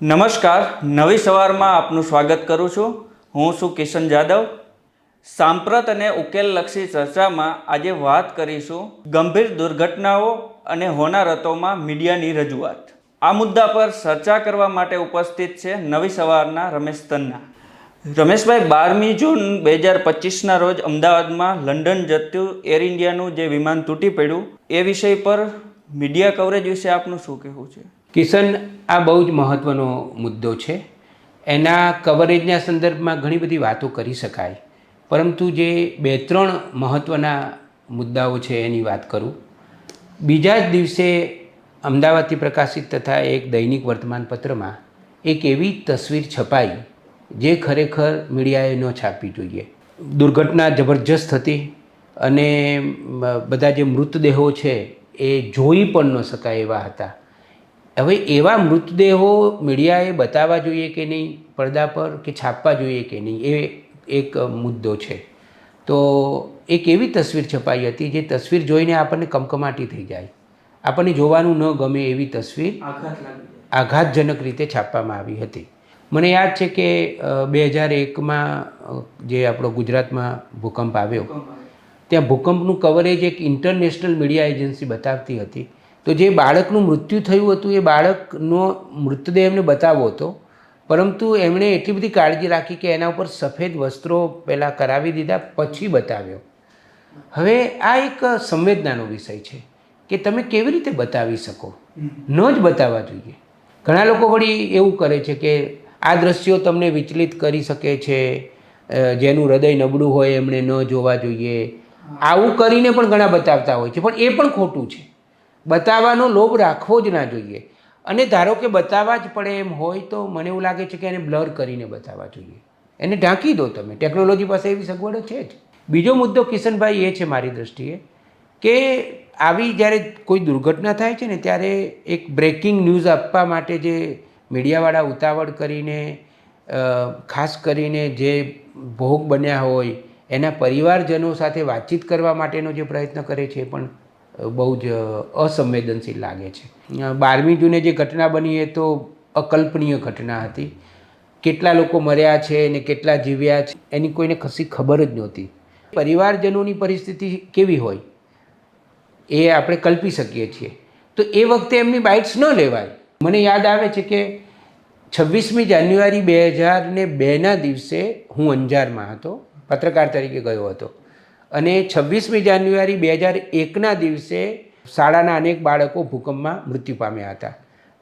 નમસ્કાર, નવી સવારમાં આપનું સ્વાગત કરું છું. હું છું કિશન જાદવ. સાંપ્રત અને ઉકેલલક્ષી ચર્ચામાં આજે વાત કરીશું ગંભીર દુર્ઘટનાઓ અને હોનારતોમાં મીડિયાની રજૂઆત. આ મુદ્દા પર ચર્ચા કરવા માટે ઉપસ્થિત છે નવી સવારના રમેશ તન્ના. રમેશભાઈ, બારમી જૂન બે હજાર પચીસના રોજ અમદાવાદમાં લંડન જતું એર ઇન્ડિયાનું જે વિમાન તૂટી પડ્યું, એ વિષય પર મીડિયા કવરેજ વિશે આપનું શું કહેવું છે? કિશન, આ બહુ જ મહત્ત્વનો મુદ્દો છે. એના કવરેજના સંદર્ભમાં ઘણી બધી વાતો કરી શકાય. પરંતુ જે બે ત્રણ મહત્ત્વના મુદ્દાઓ છે એની વાત કરું. બીજા જ દિવસે અમદાવાદથી પ્રકાશિત તથા એક દૈનિક વર્તમાનપત્રમાં એક એવી તસવીર છપાઈ, જે ખરેખર મીડિયાએ ન છાપવી જોઈએ. દુર્ઘટના જબરજસ્ત હતી અને બધા જે મૃતદેહો છે એ જોઈ પણ ન શકાય એવા હતા. હવે એવા મૃતદેહો મીડિયાએ બતાવવા જોઈએ કે નહીં પડદા પર કે છાપવા જોઈએ કે નહીં એ એક મુદ્દો છે. તો એક એવી તસવીર છપાઈ હતી જે તસવીર જોઈને આપણને કમકમાટી થઈ જાય. આપણને જોવાનું ન ગમે એવી તસવીર આઘાતજનક રીતે છાપવામાં આવી હતી. મને યાદ છે કે બે હજાર એકમાં જે આપણો ગુજરાતમાં ભૂકંપ આવ્યો ત્યાં ભૂકંપનું કવરેજ એક ઇન્ટરનેશનલ મીડિયા એજન્સી બતાવતી હતી. તો જે બાળકનું મૃત્યુ થયું હતું, એ બાળકનો મૃતદેહ એમને બતાવો હતો. પરંતુ એમણે એટલી બધી કાળજી રાખી કે એના ઉપર સફેદ વસ્ત્રો પહેલાં કરાવી દીધા, પછી બતાવ્યો. હવે આ એક સંવેદનાનો વિષય છે કે તમે કેવી રીતે બતાવી શકો? ન જ બતાવવા જોઈએ. ઘણા લોકો વળી એવું કરે છે કે આ દ્રશ્યો તમને વિચલિત કરી શકે છે જેનું હૃદય નબળું હોય એમણે ન જોવા જોઈએ. આવું કરીને પણ ઘણા બતાવતા હોય છે, પણ એ પણ ખોટું છે. બતાવવાનો લોભ રાખવો જ ના જોઈએ. અને ધારો કે બતાવવા જ પડે એમ હોય તો મને એવું લાગે છે કે એને બ્લર કરીને બતાવવા જોઈએ. એને ઢાંકી દો તમે. ટેકનોલોજી પાસે એવી સગવડો છે જ. બીજો મુદ્દો કિશનભાઈ એ છે મારી દ્રષ્ટિએ કે આવી જ્યારે કોઈ દુર્ઘટના થાય છે ને ત્યારે એક બ્રેકિંગ ન્યૂઝ આપવા માટે જે મીડિયાવાળા ઉતાવળ કરીને ખાસ કરીને જે ભોગ બન્યા હોય, એના પરિવારજનો સાથે વાતચીત કરવા માટેનો જે પ્રયત્ન કરે છે પણ બહુ જ અસંવેદનશીલ લાગે છે. બારમી જૂને જે ઘટના બની એ તો અકલ્પનીય ઘટના હતી. કેટલા લોકો મર્યા છે ને કેટલા જીવ્યા છે, એની કોઈને કશી ખબર જ નહોતી. પરિવારજનોની પરિસ્થિતિ કેવી હોય, એ આપણે કલ્પી શકીએ છીએ. તો એ વખતે એમની બાઇટ્સ ન લેવાય. મને યાદ આવે છે કે છવ્વીસમી જાન્યુઆરી બે હજાર ને બેના દિવસે હું અંજારમાં હતો, પત્રકાર તરીકે ગયો હતો. અને છવ્વીસમી જાન્યુઆરી બે હજાર એકના દિવસે શાળાના અનેક બાળકો ભૂકંપમાં મૃત્યુ પામ્યા હતા.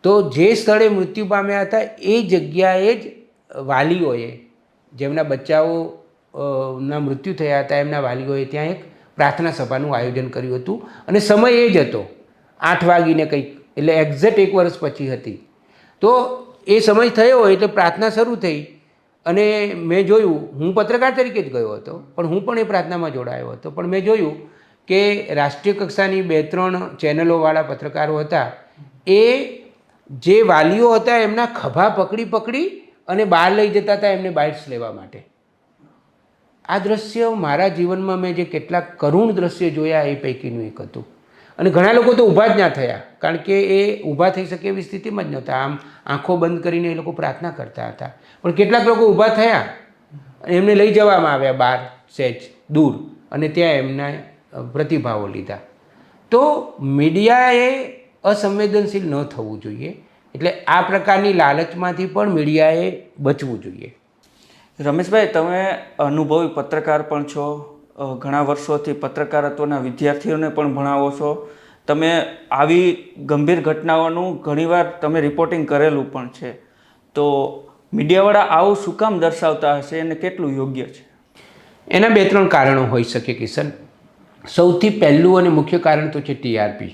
તો જે સ્થળે મૃત્યુ પામ્યા હતા, એ જગ્યાએ જ વાલીઓએ, જેમના બચ્ચાઓ ના મૃત્યુ થયા હતા, એમના વાલીઓએ ત્યાં એક પ્રાર્થના સભાનું આયોજન કર્યું હતું. અને સમય એ જ હતો, આઠ વાગીને કંઈક, એટલે એક્ઝેક્ટ એક વર્ષ પછી હતી. તો એ સમય થયો એટલે પ્રાર્થના શરૂ થઈ. અને મેં જોયું, હું પત્રકાર તરીકે જ ગયો હતો, પણ હું પણ એ પ્રાર્થનામાં જોડાયો હતો. પણ મેં જોયું કે રાષ્ટ્રીય કક્ષાની બે ત્રણ ચેનલોવાળા પત્રકારો હતા, એ જે વાલીઓ હતા એમના ખભા પકડી પકડી અને બહાર લઈ જતા હતા એમને બાઇટ્સ લેવા માટે. આ દ્રશ્ય મારા જીવનમાં મેં જે કેટલાક કરુણ દ્રશ્ય જોયા એ પૈકીનું એક હતું. અને ઘણા લોકો તો ઊભા જ ના થયા. કારણ કે એ ઊભા થઈ શકે એવી સ્થિતિમાં જ નહોતા. આમ આંખો બંધ કરીને એ લોકો પ્રાર્થના કરતા હતા. પણ કેટલાક લોકો ઊભા થયા એમને લઈ જવામાં આવ્યા બહાર, સહેજ, દૂર. અને ત્યાં એમના પ્રતિભાવો લીધા. તો મીડિયાએ અસંવેદનશીલ ન થવું જોઈએ. એટલે આ પ્રકારની લાલચમાંથી પણ મીડિયાએ બચવું જોઈએ. રમેશભાઈ, તમે અનુભવી પત્રકાર પણ છો. ઘણા વર્ષોથી પત્રકારત્વના વિદ્યાર્થીઓને પણ ભણાવો છો. તમે આવી ગંભીર ઘટનાઓનું ઘણીવાર તમે રિપોર્ટિંગ કરેલું પણ છે. તો મીડિયાવાળા આવું શું કામ દર્શાવતા હશે અને કેટલું યોગ્ય છે? એના બે ત્રણ કારણો હોઈ શકે કિશન. સૌથી પહેલું અને મુખ્ય કારણ તો છે ટીઆરપી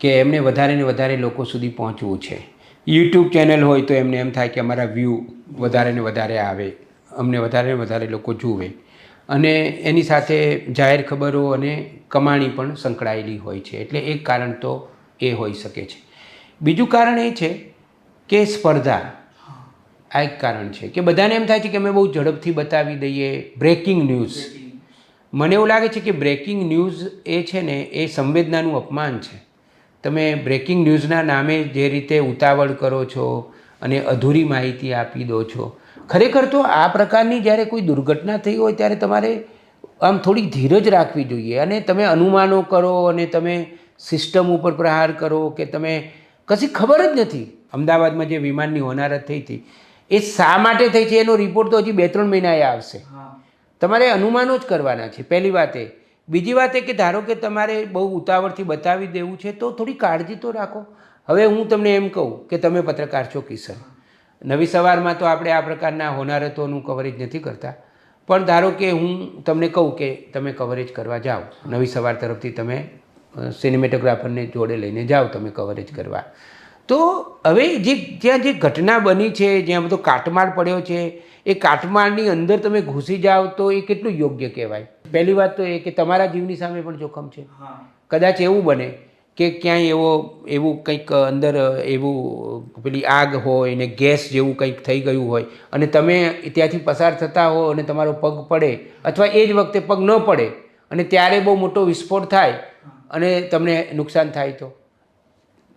કે એમને વધારે ને વધારે લોકો સુધી પહોંચવું છે. યુટ્યુબ ચેનલ હોય તો એમને એમ થાય કે અમારા વ્યૂ વધારે ને વધારે આવે, અમને વધારે ને વધારે લોકો જુએ. અને એની સાથે જાહેર ખબરો અને કમાણી પણ સંકળાયેલી હોય છે. એટલે એક કારણ તો એ હોઈ શકે છે. બીજું કારણ એ છે કે સ્પર્ધા આ એક કારણ છે કે બધાને એમ થાય છે કે અમે બહુ ઝડપથી બતાવી દઈએ બ્રેકિંગ ન્યૂઝ. મને એવું લાગે છે કે બ્રેકિંગ ન્યૂઝ એ છે ને એ સંવેદનાનું અપમાન છે. તમે બ્રેકિંગ ન્યૂઝના નામે જે રીતે ઉતાવળ કરો છો અને અધૂરી માહિતી આપી દો છો ખરેખર તો આ પ્રકારની જ્યારે કોઈ દુર્ઘટના થઈ હોય ત્યારે તમારે આમ થોડીક ધીરજ રાખવી જોઈએ અને તમે અનુમાનો કરો અને તમે સિસ્ટમ ઉપર પ્રહાર કરો કે તમે કશી ખબર જ નથી. અમદાવાદમાં જે વિમાનની હોનારત થઈ હતી એ શા માટે થઈ છે એનો રિપોર્ટ તો હજી બે ત્રણ મહિનાએ આવશે. તમારે અનુમાનો જ કરવાના છે. પહેલી વાત એ. બીજી વાત એ કે ધારો કે તમારે બહુ ઉતાવળથી બતાવી દેવું છે તો થોડી કાળજી તો રાખો. હવે હું તમને એમ કહું કે તમે પત્રકાર છો કિશન નવી સવારમાં તો આપણે આ પ્રકારના હોનારતોનું કવરેજ નથી કરતા. પણ ધારો કે હું તમને કહું કે તમે કવરેજ કરવા જાઓ નવી સવાર તરફથી તમે સિનેમેટોગ્રાફરને જોડે લઈને જાઓ તમે કવરેજ કરવા. તો હવે જે જ્યાં જે ઘટના બની છે જ્યાં બધો કાટમાળ પડ્યો છે એ કાટમાળની અંદર તમે ઘૂસી જાઓ તો એ કેટલું યોગ્ય કહેવાય? પહેલી વાત તો એ કે તમારા જીવની સામે પણ જોખમ છે. કદાચ એવું બને કે ક્યાંય એવો, એવું કંઈક અંદર એવું પેલી આગ હોય ને ગેસ જેવું કંઈક થઈ ગયું હોય અને તમે ત્યાંથી પસાર થતા હો અને તમારો પગ પડે અથવા એ જ વખતે પગ ન પડે અને ત્યારે બહુ મોટો વિસ્ફોટ થાય અને તમને નુકસાન થાય તો.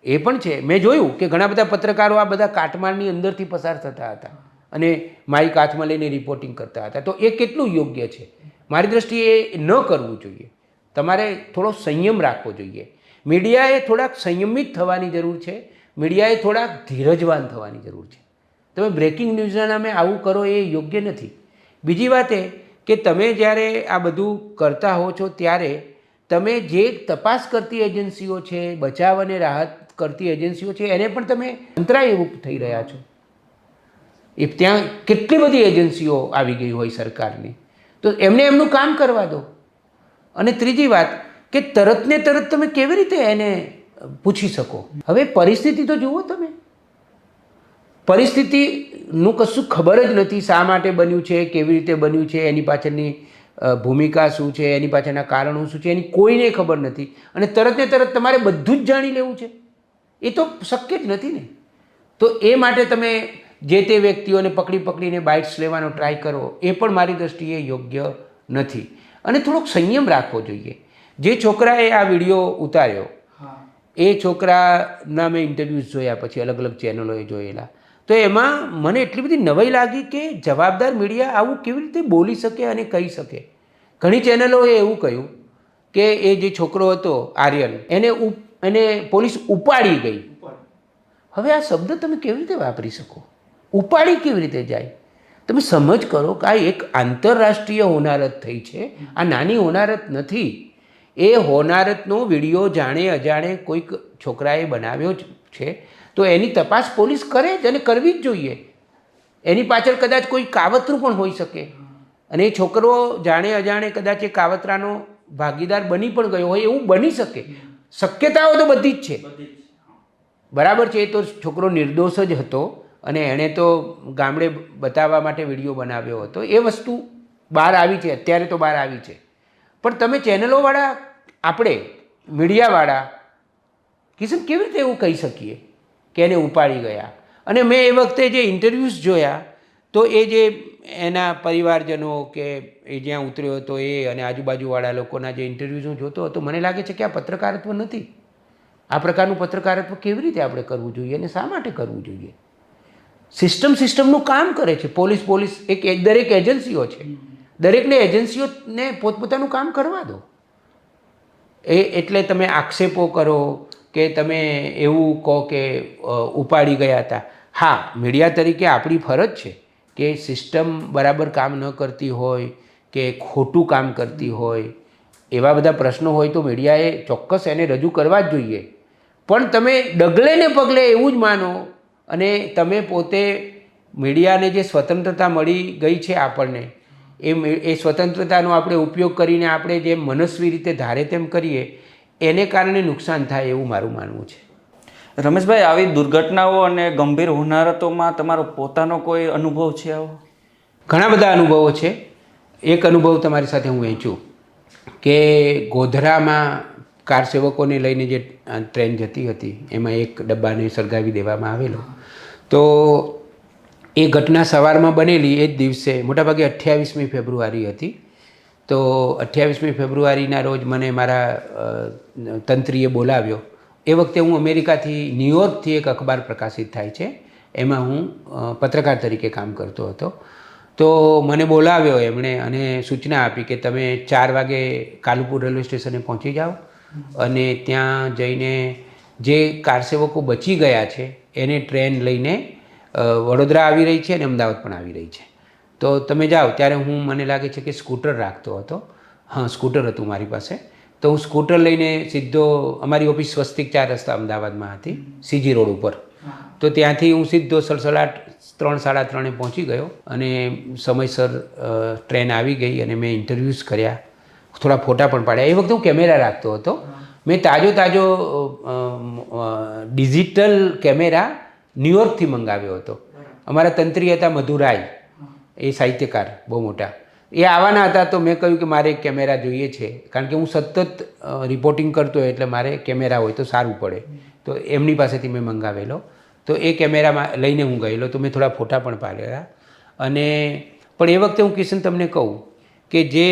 એ પણ છે. મેં જોયું કે ઘણા બધા પત્રકારો આ બધા કાટમાળની અંદરથી પસાર થતા હતા અને માઇક હાથમાં લઈને રિપોર્ટિંગ કરતા હતા. તો એ કેટલું યોગ્ય છે? મારી દ્રષ્ટિએ એ ન કરવું જોઈએ. તમારે થોડો સંયમ રાખવો જોઈએ. મીડિયાએ થોડાક સંયમિત થવાની જરૂર છે. મીડિયાએ થોડાક ધીરજવાન થવાની જરૂર છે. તમે બ્રેકિંગ ન્યૂઝના નામે આવું કરો એ યોગ્ય નથી. બીજી વાત એ કે તમે જ્યારે આ બધું કરતા હો છો ત્યારે તમે જે તપાસ કરતી એજન્સીઓ છે, બચાવ અને રાહત કરતી એજન્સીઓ છે, એને પણ તમે અંતરાયરૂપ થઈ રહ્યા છો. એ ત્યાં કેટલી બધી એજન્સીઓ આવી ગઈ હોય સરકારની. તો એમને એમનું કામ કરવા દો. અને ત્રીજી વાત કે તરત ને તરત તમે કેવી રીતે એને પૂછી શકો? હવે પરિસ્થિતિ તો જુઓ તમે. પરિસ્થિતિનું કશું ખબર જ નથી શા માટે બન્યું છે, કેવી રીતે બન્યું છે, એની પાછળની ભૂમિકા શું છે, એની પાછળના કારણો શું છે, એની કોઈને ખબર નથી. અને તરત ને તરત તમારે બધું જ જાણી લેવું છે. એ તો શક્ય જ નથી ને. તો એ માટે તમે જે તે વ્યક્તિઓને પકડી પકડીને બાઇટ્સ લેવાનો ટ્રાય કરો, એ પણ મારી દૃષ્ટિએ યોગ્ય નથી. અને થોડોક સંયમ રાખવો જોઈએ. જે છોકરાએ આ વીડિયો ઉતાર્યો એ છોકરાના મેં ઇન્ટરવ્યૂઝ જોયા પછી અલગ અલગ ચેનલોએ જોયેલા. તો એમાં મને એટલી બધી નવાઈ લાગી કે જવાબદાર મીડિયા આવું કેવી રીતે બોલી શકે અને કહી શકે. ઘણી ચેનલોએ એવું કહ્યું કે એ જે છોકરો હતો આર્યન એને ઉપ એને પોલીસ ઉપાડી ગઈ. હવે આ શબ્દ તમે કેવી રીતે વાપરી શકો? ઉપાડી કેવી રીતે જાય? તમે સમજ કરો કે આ એક આંતરરાષ્ટ્રીય હોનારત થઈ છે. આ નાની હોનારત નથી. એ હોનારતનો વીડિયો જાણે અજાણે કોઈક છોકરાએ બનાવ્યો છે. તો એની તપાસ પોલીસ કરે જ અને કરવી જ જોઈએ. એની પાછળ કદાચ કોઈ કાવતરું પણ હોઈ શકે. અને એ છોકરો જાણે અજાણે કદાચ એ કાવતરાનો ભાગીદાર બની પણ ગયો હોય એવું બની શકે. શક્યતાઓ તો બધી જ છે. બરાબર છે એ તો છોકરો નિર્દોષ જ હતો અને એણે તો ગામડે બતાવવા માટે વીડિયો બનાવ્યો હતો. એ વસ્તુ બહાર આવી છે અત્યારે તો બહાર આવી છે. પણ તમે ચેનલોવાળા, આપણે મીડિયાવાળા, કિશન કેવી રીતે એવું કહી શકીએ કે એને ઉપાડી ગયા? અને મેં એ વખતે જે ઇન્ટરવ્યૂઝ જોયા, તો એ જે એના પરિવારજનો કે એ જ્યાં ઉતર્યો હતો એ અને આજુબાજુવાળા લોકોના જે ઇન્ટરવ્યૂઝ હું જોતો હતો, મને લાગે છે કે આ પત્રકારત્વ નથી. આ પ્રકારનું પત્રકારત્વ કેવી રીતે આપણે કરવું જોઈએ અને શા માટે કરવું જોઈએ? સિસ્ટમ સિસ્ટમનું કામ કરે છે. પોલીસ પોલીસ એક એક- દરેક એજન્સીઓ છે. દરેકને એજન્સીઓને પોતપોતાનું કામ કરવા દો. એ એટલે તમે આક્ષેપો કરો કે તમે એવું કહો કે ઉપાડી ગયા હતા. હા, મીડિયા તરીકે આપણી ફરજ છે કે સિસ્ટમ બરાબર કામ ન કરતી હોય, કે ખોટું કામ કરતી હોય, એવા બધા પ્રશ્નો હોય તો મીડિયાએ ચોક્કસ એને રજૂ કરવા જ જોઈએ. પણ તમે ડગલે ને પગલે એવું જ માનો અને તમે પોતે મીડિયાને જે સ્વતંત્રતા મળી ગઈ છે આપણને એ એ સ્વતંત્રતાનો આપણે ઉપયોગ કરીને આપણે જે મનસ્વી રીતે ધારે તેમ કરીએ એને કારણે નુકસાન થાય એવું મારું માનવું છે. રમેશભાઈ આવી દુર્ઘટનાઓ અને ગંભીર હોનારતોમાં તમારો પોતાનો કોઈ અનુભવ છે આવો? ઘણા બધા અનુભવો છે. એક અનુભવ તમારી સાથે હું વહેંચું કે ગોધરામાં કાર સેવકોને લઈને જે ટ્રેન જતી હતી એમાં એક ડબ્બાને સળગાવી દેવામાં આવેલો. તો એ ઘટના સવારમાં બનેલી એ જ દિવસે, મોટાભાગે અઠ્યાવીસમી ફેબ્રુઆરી હતી. તો અઠ્યાવીસમી ફેબ્રુઆરીના રોજ મને મારા તંત્રીએ બોલાવ્યો. એ વખતે હું અમેરિકાથી ન્યુયોર્કથી એક અખબાર પ્રકાશિત થાય છે. એમાં હું પત્રકાર તરીકે કામ કરતો હતો. તો મને બોલાવ્યો એમણે અને સૂચના આપી કે તમે ચાર વાગે કાલુપુર રેલવે સ્ટેશને પહોંચી જાઓ અને ત્યાં જઈને જે કારસેવકો બચી ગયા છે, એને ટ્રેન લઈને વડોદરા આવી રહી છે અને અમદાવાદ પણ આવી રહી છે. તો તમે જાઓ, ત્યારે હું, મને લાગે છે કે સ્કૂટર રાખતો હતો. હા, સ્કૂટર હતું મારી પાસે. તો હું સ્કૂટર લઈને સીધો, અમારી ઓફિસ સ્વસ્તિક ચાર રસ્તા અમદાવાદમાં હતી, સીજી રોડ ઉપર. તો ત્યાંથી હું સીધો સડસડાટ ત્રણ, સાડા ત્રણે પહોંચી ગયો અને સમયસર ટ્રેન આવી ગઈ અને મેં ઇન્ટરવ્યૂઝ કર્યા. થોડા ફોટા પણ પાડ્યા. એ વખતે હું કેમેરા રાખતો હતો. મેં તાજો તાજો ડિજિટલ કેમેરા ન્યુયોર્કથી મંગાવ્યો હતો. અમારા તંત્રી હતા મધુરાય. એ સાહિત્યકાર, બહુ મોટા. એ આવવાના હતા તો મેં કહ્યું કે મારે કેમેરા જોઈએ છે. કારણ કે હું સતત રિપોર્ટિંગ કરતો હોય એટલે મારે કેમેરા હોય તો સારું પડે. તો એમની પાસેથી મેં મંગાવેલો. તો એ કેમેરામાં લઈને હું ગયેલો. તો મેં થોડા ફોટા પણ પાડેલા અને, પણ એ વખતે હું કિશન તમને કહું કે જે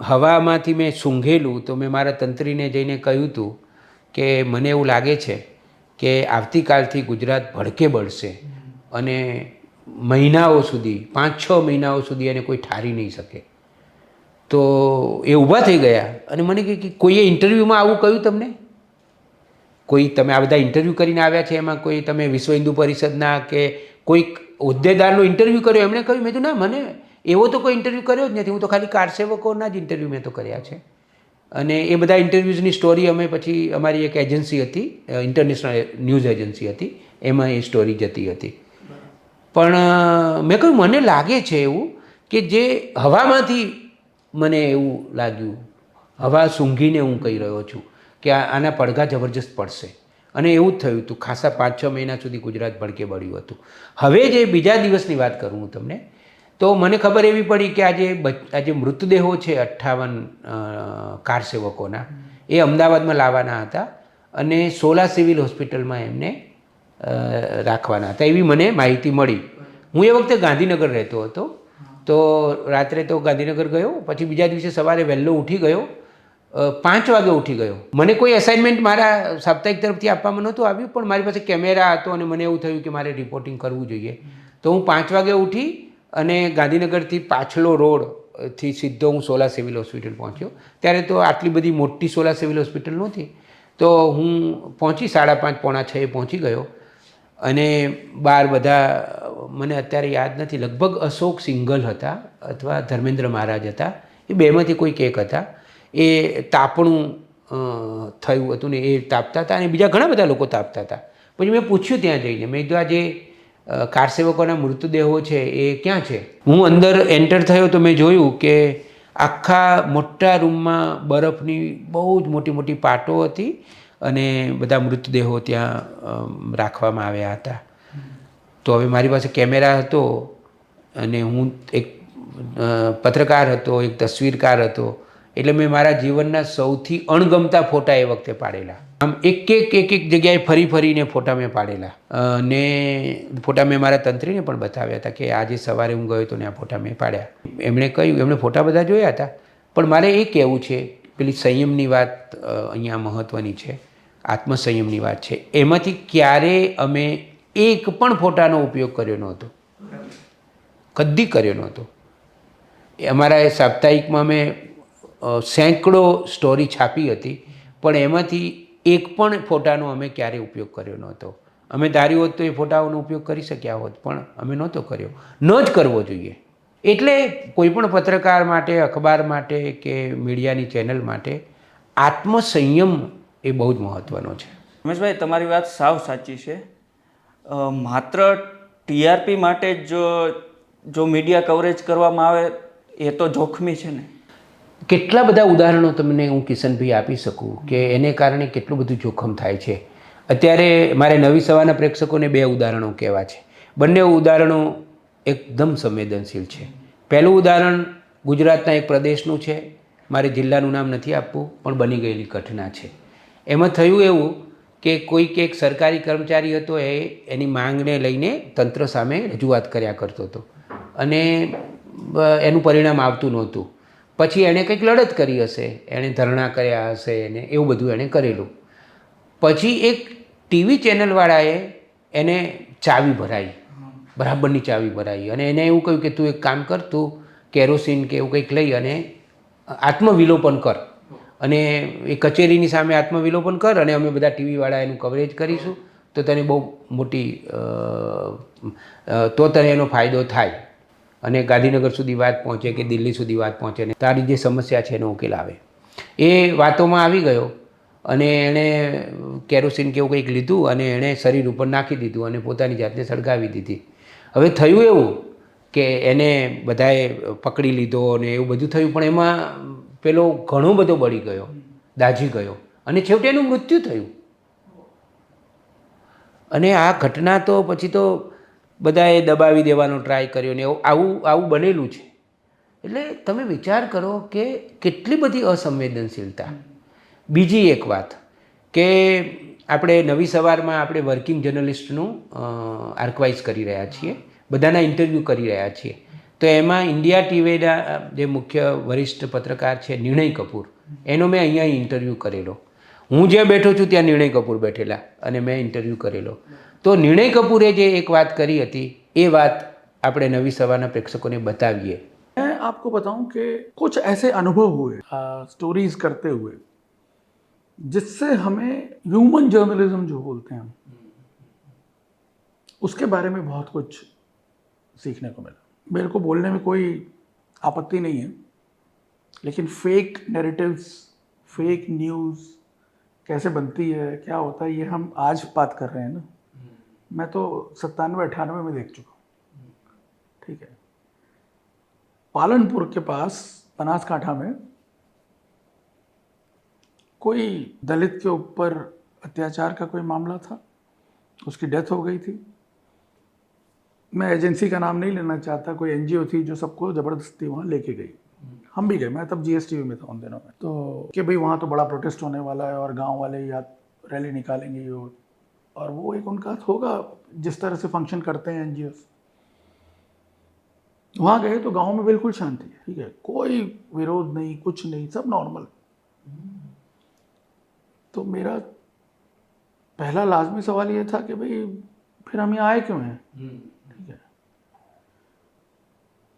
હવામાંથી મેં સૂંઘેલું તો મેં મારા તંત્રીને જઈને કહ્યું હતું કે મને એવું લાગે છે કે આવતીકાલથી ગુજરાત ભડકે બળશે. અને મહિનાઓ સુધી પાંચ છ મહિનાઓ સુધી એને કોઈ ઠારી નહીં શકે. તો એ ઊભા થઈ ગયા. અને મને કહે કે કોઈએ ઇન્ટરવ્યૂમાં આવું કહ્યું તમને? કોઈ તમે આ બધા ઇન્ટરવ્યૂ કરીને આવ્યા છે? એમાં કોઈ તમે વિશ્વ હિન્દુ પરિષદના કે કોઈક હોદ્દેદારનો ઇન્ટરવ્યૂ કર્યો? એમણે કહ્યું, મેં તો ના, મને એવો તો કોઈ ઇન્ટરવ્યૂ કર્યો જ નથી. હું તો ખાલી કારસેવકોના જ ઇન્ટરવ્યૂ મેં તો કર્યા છે. અને એ બધા ઇન્ટરવ્યૂઝની સ્ટોરી અમે પછી, અમારી એક એજન્સી હતી ઇન્ટરનેશનલ ન્યૂઝ એજન્સી હતી, એમાં એ સ્ટોરી જતી હતી. પણ મેં કહ્યું, મને લાગે છે એવું કે જે હવામાંથી મને એવું લાગ્યું, હવા સૂંઘીને હું કહી રહ્યો છું કે આના પડઘા જબરજસ્ત પડશે. અને એવું જ થયું હતું ખાસા પાંચ છ મહિના સુધી ગુજરાત ભડકે બળ્યું હતું. હવે જે બીજા દિવસની વાત કરું હું તમને તો મને ખબર એવી પડી કે આજે આજે મૃતદેહો છે અઠ્ઠાવન કાર સેવકોના. એ અમદાવાદમાં લાવવાના હતા અને સોલા સિવિલ હોસ્પિટલમાં એમને રાખવાના હતા. એવી મને માહિતી મળી. હું એ વખતે ગાંધીનગર રહેતો હતો. તો રાત્રે તો ગાંધીનગર ગયો, પછી બીજા દિવસે સવારે વહેલો ઉઠી ગયો. પાંચ વાગે ઉઠી ગયો. મને કોઈ અસાઇનમેન્ટ મારા સાપ્તાહિક તરફથી આપવામાં નહોતું આવ્યું, પણ મારી પાસે કેમેરા હતો અને મને એવું થયું કે મારે રિપોર્ટિંગ કરવું જોઈએ. તો હું પાંચ વાગે ઉઠી અને ગાંધીનગરથી પાછલો રોડથી સીધો હું સોલા સિવિલ હોસ્પિટલ પહોંચ્યો. ત્યારે તો આટલી બધી મોટી સોલા સિવિલ હોસ્પિટલ નહોતી. તો હું પહોંચી સાડા પાંચ, પોણા છએ પહોંચી ગયો. અને બહાર બધા મને અત્યારે યાદ નથી, લગભગ અશોક સિંગલ હતા અથવા ધર્મેન્દ્ર મહારાજ હતા. એ બેમાંથી કોઈક એક હતા. એ તાપણું થયું હતું ને એ તાપતા હતા અને બીજા ઘણા બધા લોકો તાપતા હતા. પછી મેં પૂછ્યું ત્યાં જઈને, મેં કીધું, આ જે કારસેવકોના મૃતદેહો છે એ ક્યાં છે? હું અંદર એન્ટર થયો તો મેં જોયું કે આખા મોટા રૂમમાં બરફની બહુ જ મોટી મોટી પાટો હતી અને બધા મૃતદેહો ત્યાં રાખવામાં આવ્યા હતા. તો હવે મારી પાસે કેમેરા હતો અને હું એક પત્રકાર હતો, એક તસવીરકાર હતો. એટલે મેં મારા જીવનના સૌથી અણગમતા ફોટા એ વખતે પાડેલા. આમ એક એક એક એક જગ્યાએ ફરી ફરીને ફોટા મેં પાડેલા. અને ફોટા મેં મારા તંત્રીને પણ બતાવ્યા હતા કે આજે સવારે હું ગયો તો ને આ ફોટા મેં પાડ્યા. એમણે કહ્યું, એમણે ફોટા બધા જોયા હતા. પણ મારે એ કહેવું છે, પેલી સંયમની વાત અહીંયા મહત્ત્વની છે, આત્મસંયમની વાત છે. એમાંથી ક્યારે અમે એક પણ ફોટાનો ઉપયોગ કર્યો નહોતો. કદી કર્યો નહોતો. અમારા એ સાપ્તાહિકમાં મેં સેંકડો સ્ટોરી છાપી હતી. પણ એમાંથી એક પણ ફોટાનો અમે ક્યારેય ઉપયોગ કર્યો નહોતો. અમે ધાર્યું હોત તો એ ફોટાઓનો ઉપયોગ કરી શક્યા હોત, પણ અમે નહોતો કર્યો. ન જ કરવો જોઈએ. એટલે કોઈ પણ પત્રકાર માટે, અખબાર માટે કે મીડિયાની ચેનલ માટે આત્મસંયમ એ બહુ જ મહત્ત્વનો છે. રમેશભાઈ, તમારી વાત સાવ સાચી છે. માત્ર ટીઆરપી માટે જો જો મીડિયા કવરેજ કરવામાં આવે, એ તો જોખમી છે ને? કેટલા બધા ઉદાહરણો તમને હું કિશનભાઈ આપી શકું કે એને કારણે કેટલું બધું જોખમ થાય છે? અત્યારે મારે નવી સવારના પ્રેક્ષકોને બે ઉદાહરણો કહેવા છે. બંને ઉદાહરણો એકદમ સંવેદનશીલ છે. પહેલું ઉદાહરણ ગુજરાતના એક પ્રદેશનું છે. મારે જિલ્લાનું નામ નથી આપવું, પણ બની ગયેલી ઘટના છે. એમાં થયું એવું કે કોઈક એક સરકારી કર્મચારી હતો, એ એની માંગને લઈને તંત્ર સામે રજૂઆત કર્યા કરતો હતો. અને એનું પરિણામ આવતું નહોતું. પછી એણે કંઈક લડત કરી હશે, એણે ધરણા કર્યા હશે એને એવું બધું એણે કરેલું. પછી એક ટીવી ચેનલવાળાએ એને ચાવી ભરાઈ, બરાબરની ચાવી ભરાઈ અને એને એવું કહ્યું કે તું એક કામ કર, તું કેરોસીન કે એવું કંઈક લઈ અને આત્મવિલોપન કર. અને એ કચેરીની સામે આત્મવિલોપન કર અને અમે બધા ટીવીવાળા એનું કવરેજ કરીશું, તો તને બહુ મોટી તો તને એનો ફાયદો થાય. અને ગાંધીનગર સુધી વાત પહોંચે કે દિલ્હી સુધી વાત પહોંચે ને તારી જે સમસ્યા છે એનો ઉકેલ આવે. એ વાતોમાં આવી ગયો અને એણે કેરોસીન કે એવું કંઈક લીધું અને એણે શરીર ઉપર નાખી દીધું અને પોતાની જાતને સળગાવી દીધી. હવે થયું એવું કે એને બધાએ પકડી લીધો અને એવું બધું થયું, પણ એમાં પેલો ઘણો બધો બળી ગયો, દાઝી ગયો અને છેવટે એનું મૃત્યુ થયું. અને આ ઘટના તો પછી તો બધાએ દબાવી દેવાનો ટ્રાય કર્યો ને આવું આવું બનેલું છે. એટલે તમે વિચાર કરો કે કેટલી બધી અસંવેદનશીલતા. બીજી એક વાત કે આપણે નવી સવારમાં આપણે વર્કિંગ જર્નલિસ્ટનું આર્કવાઇઝ કરી રહ્યા છીએ, બધાના ઇન્ટરવ્યૂ કરી રહ્યા છીએ. તો એમાં ઇન્ડિયા ટીવીના જે મુખ્ય વરિષ્ઠ પત્રકાર છે નિર્ણય કપૂર, એનો મેં અહીંયા ઇન્ટરવ્યૂ કરેલો. હું જ્યાં બેઠો છું ત્યાં નિર્ણય કપૂર બેઠેલા અને મેં ઇન્ટરવ્યૂ કરેલો. તો નિર્ણય કપૂરે જે એક વાત કરી હતી એ વાત આપણે નવી સવારના પ્રેક્ષકોને બતાવીએ मैं आपको बताऊं कि कुछ ऐसे अनुभव हुए स्टोरीज करते हुए जिससे हमें ह्यूमन जर्नलिज्म जो बोलते हैं हम उसके बारे में बहुत कुछ सीखने को मिला मेरे को बोलने में कोई आपत्ति नहीं है लेकिन फेक नैरेटिव्स फेक न्यूज़ कैसे बनती है क्या होता है ये हम आज बात कर रहे हैं ना मैं तो सत्तानवे, अठानवे में देख चुका हूँ। ठीक है। पालनपुर के पास, बनासकांठा में, कोई दलित के ऊपर अत्याचार का कोई मामला था? उसकी डेथ हो गई थी। मैं एजेंसी का नाम नहीं लेना चाहता, कोई एनजीओ थी जो सबको ज़बरदस्ती वहाँ लेके गई। हम भी गए, मैं तब जीएसटीवी में था उन दिनों में। तो कि भाई वहाँ तो बड़ा प्रोटेस्ट होने वाला है और गाँव वाले या रैली निकालेंगे वो। और वो एक उनका होगा जिस तरह से फ़ंक्शन करते हैं एन वहाँ गए तो गाँव में बिल्कुल शांति है ठीक है? कोई विरोध नहीं कुछ नहीं सब नॉर्मल तो मेरा पहला लाजमी सवाल ये था कि भाई फिर हम यहाँ आए क्यों हैं? ठीक है।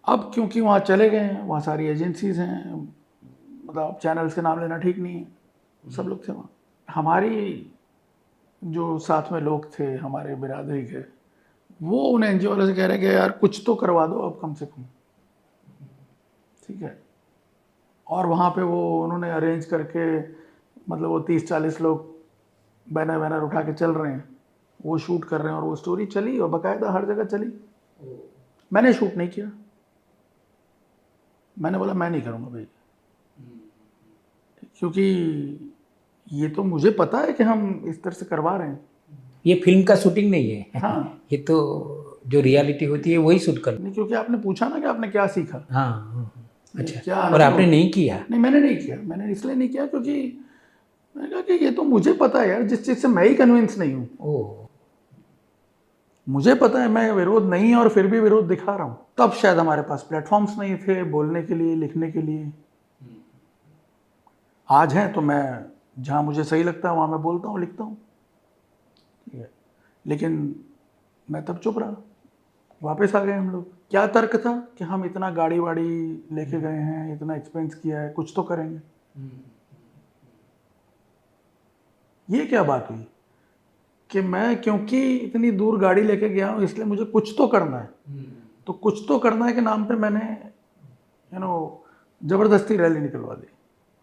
अब क्योंकि वहाँ चले गए हैं वहाँ सारी एजेंसीज हैं मतलब चैनल्स के नाम लेना ठीक नहीं है सब लोग थे वहाँ। हमारी जो साथ में लोग थे, हमारे बिरादरी के, वो उन एन वाले से कह रहे कि यार, कुछ तो करवा दो अब कम से कम। ठीक है? और वहाँ पे वो उन्होंने अरेंज करके मतलब वो तीस चालीस लोग बैनर वैनर उठा के चल रहे हैं। वो शूट कर रहे हैं और वो स्टोरी चली और बाकायदा हर जगह चली। मैंने शूट नहीं किया। मैंने बोला, मैं नहीं करूँगा भाई। क्योंकि ये तो मुझे पता है कि हम इस तरह से करवा रहे हैं। ये फ़िल्म का शूटिंग नहीं है। हाँ। ये तो जो रियलिटी होती है वही शूट कर नहीं क्योंकि आपने पूछा ना कि आपने क्या सीखा। हाँ हाँ, हाँ। अच्छा। क्या और? आपने नहीं किया? नहीं मैंने नहीं किया। मैंने इसलिए नहीं किया क्योंकि मैंने कहा कि ये तो मुझे पता है यार जिस चीज़ से मैं ही कन्विंस नहीं हूँ। ओ मुझे पता है मैं विरोध नहीं और फिर भी विरोध दिखा रहा हूँ। तब शायद हमारे पास प्लेटफॉर्म्स नहीं थे बोलने के लिए लिखने के लिए। आज हैं तो मैं जहाँ मुझे सही लगता है, वहाँ मैं बोलता हूँ, लिखता हूँ। ठीक है। लेकिन मैं तब चुप रहा। वापस आ गए हम लोग। क्या तर्क था कि हम इतना गाड़ी वाड़ी लेके गए हैं, इतना एक्सपेंस किया है, कुछ तो करेंगे? ये क्या बात हुई? कि मैं, क्योंकि इतनी दूर गाड़ी लेके गया हूँ, इसलिए मुझे कुछ तो करना है। तो कुछ तो करना है के नाम पे मैंने यू नो ज़बरदस्ती रैली निकलवा दी।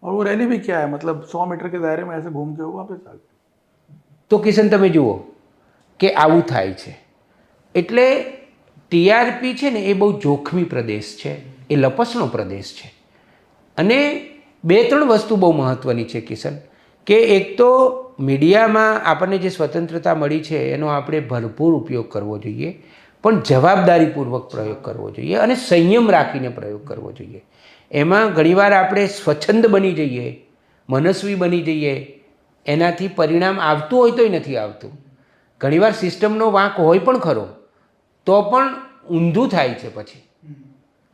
और वो रैली भी क्या है मतलब सौ मीटर के दायरे में ऐसे घूम के वो वापस आ गए તો કિશન તમે જુઓ કે આવું થાય છે એટલે ટીઆરપી છે ને એ બહુ જોખમી પ્રદેશ છે એ લપસણો પ્રદેશ છે અને બે ત્રણ વસ્તુ બહુ મહત્ત્વની છે કિશન કે એક તો મીડિયામાં આપણને જે સ્વતંત્રતા મળી છે એનો આપણે ભરપૂર ઉપયોગ કરવો જોઈએ પણ જવાબદારીપૂર્વક પ્રયોગ કરવો જોઈએ અને સંયમ રાખીને પ્રયોગ કરવો જોઈએ એમાં ઘણીવાર આપણે સ્વચ્છંદ બની જઈએ, મનસ્વી બની જઈએ, એનાથી પરિણામ આવતું હોય તોય નથી આવતું. ઘણીવાર સિસ્ટમનો વાંક હોય પણ ખરો, તો પણ ઊંધું થાય છે પછી.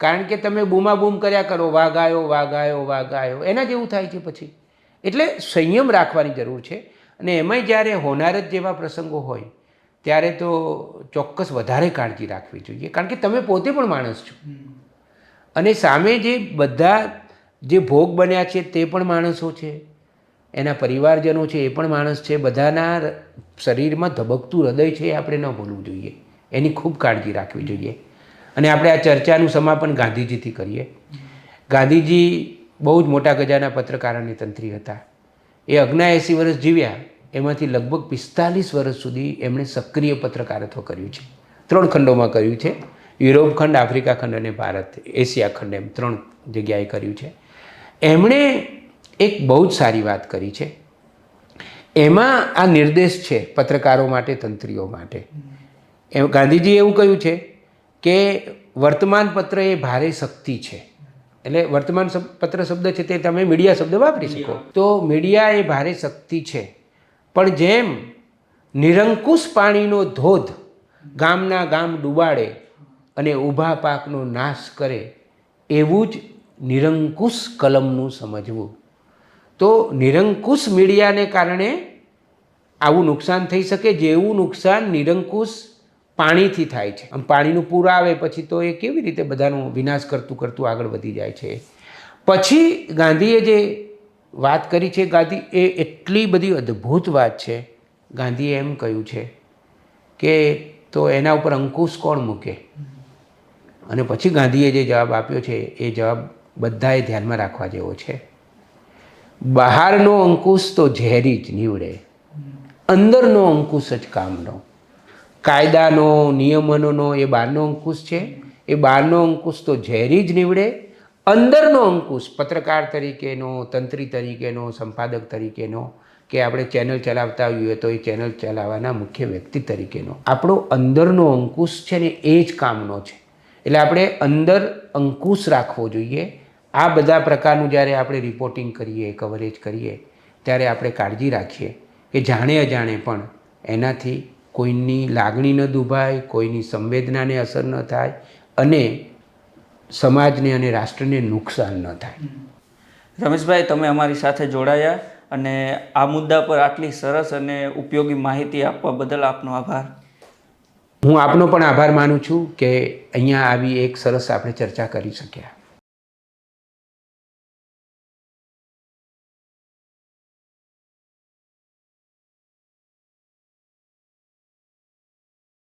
કારણ કે તમે બૂમાબૂમ કર્યા કરો વાઘાયો વાઘાયો વાઘાયો એના જેવું થાય છે પછી. એટલે સંયમ રાખવાની જરૂર છે. અને એમાંય જ્યારે હોનારત જેવા પ્રસંગો હોય, ત્યારે તો ચોક્કસ વધારે કાળજી રાખવી જોઈએ. કારણ કે તમે પોતે પણ માણસ છો. અને સામે જે બધા જે ભોગ બન્યા છે તે પણ માણસો છે. એના પરિવારજનો છે એ પણ માણસ છે. બધાના શરીરમાં ધબકતું હૃદય છે એ આપણે ન ભૂલવું જોઈએ. એની ખૂબ કાળજી રાખવી જોઈએ. અને આપણે આ ચર્ચાનું સમાપન ગાંધીજીથી કરીએ. ગાંધીજી બહુ જ મોટા ગજાના પત્રકાર અને તંત્રી હતા. એ અગ્નાએંસી વર્ષ જીવ્યા. એમાંથી લગભગ પિસ્તાલીસ વર્ષ સુધી એમણે સક્રિય પત્રકારત્વ કર્યું છે. ત્રણ ખંડોમાં કર્યું છે. યુરોપ ખંડ આફ્રિકા ખંડ અને ભારત એશિયા ખંડ એમ ત્રણ જગ્યાએ કર્યું છે. એમણે એક બહુ જ સારી વાત કરી છે. એમાં આ નિર્દેશ છે પત્રકારો માટે તંત્રીઓ માટે. એમ ગાંધીજીએ એવું કહ્યું છે કે વર્તમાન પત્ર એ ભારે શક્તિ છે. એટલે વર્તમાન પત્ર શબ્દ છે તે તમે મીડિયા શબ્દ વાપરી શકો. તો મીડિયા એ ભારે શક્તિ છે. પણ જેમ નિરંકુશ પાણીનો ધોધ ગામના ગામ ડૂબાડે અને ઊભા પાકનો નાશ કરે એવું જ નિરંકુશ કલમનું સમજવું. તો નિરંકુશ મીડિયાને કારણે આવું નુકસાન થઈ શકે જેવું નુકસાન નિરંકુશ પાણીથી થાય છે. આમ પાણીનું પૂર આવે પછી તો એ કેવી રીતે બધાનો વિનાશ કરતું કરતું આગળ વધી જાય છે. પછી ગાંધીએ જે વાત કરી છે, ગાંધી, એ એટલી બધી અદ્ભુત વાત છે. ગાંધીએ એમ કહ્યું છે કે તો એના ઉપર અંકુશ કોણ મૂકે? અને પછી ગાંધીએ જે જવાબ આપ્યો છે, એ જવાબ બધાએ ધ્યાનમાં રાખવા જેવો છે. બહારનો અંકુશ તો ઝેરી જ નીવડે. અંદરનો અંકુશ જ કામનો. કાયદાનો નિયમનોનો એ બહારનો અંકુશ છે. એ બહારનો અંકુશ તો ઝેરી જ નીવડે. અંદરનો અંકુશ પત્રકાર તરીકેનો, તંત્રી તરીકેનો, સંપાદક તરીકેનો, કે આપણે ચેનલ ચલાવતા હોઈએ તો એ ચેનલ ચલાવવાના મુખ્ય વ્યક્તિ તરીકેનો. આપણો અંદરનો અંકુશ છે ને એ જ કામનો છે. એટલે આપણે અંદર અંકુશ રાખવો જોઈએ. આ બધા પ્રકારનું જ્યારે આપણે રિપોર્ટિંગ કરીએ કવરેજ કરીએ, ત્યારે આપણે કાળજી રાખીએ કે જાણે અજાણે પણ એનાથી કોઈની લાગણી ન દુભાય, કોઈની સંવેદનાને અસર ન થાય અને સમાજને અને રાષ્ટ્રને નુકસાન ન થાય. રમેશભાઈ, તમે અમારી સાથે જોડાયા અને આ મુદ્દા પર આટલી સરસ અને ઉપયોગી માહિતી આપવા બદલ આપનો આભાર. હું આપનો પણ આભાર માનું છું કે અહીંયા આવી એક સરસ આપણે ચર્ચા કરી શક્યા.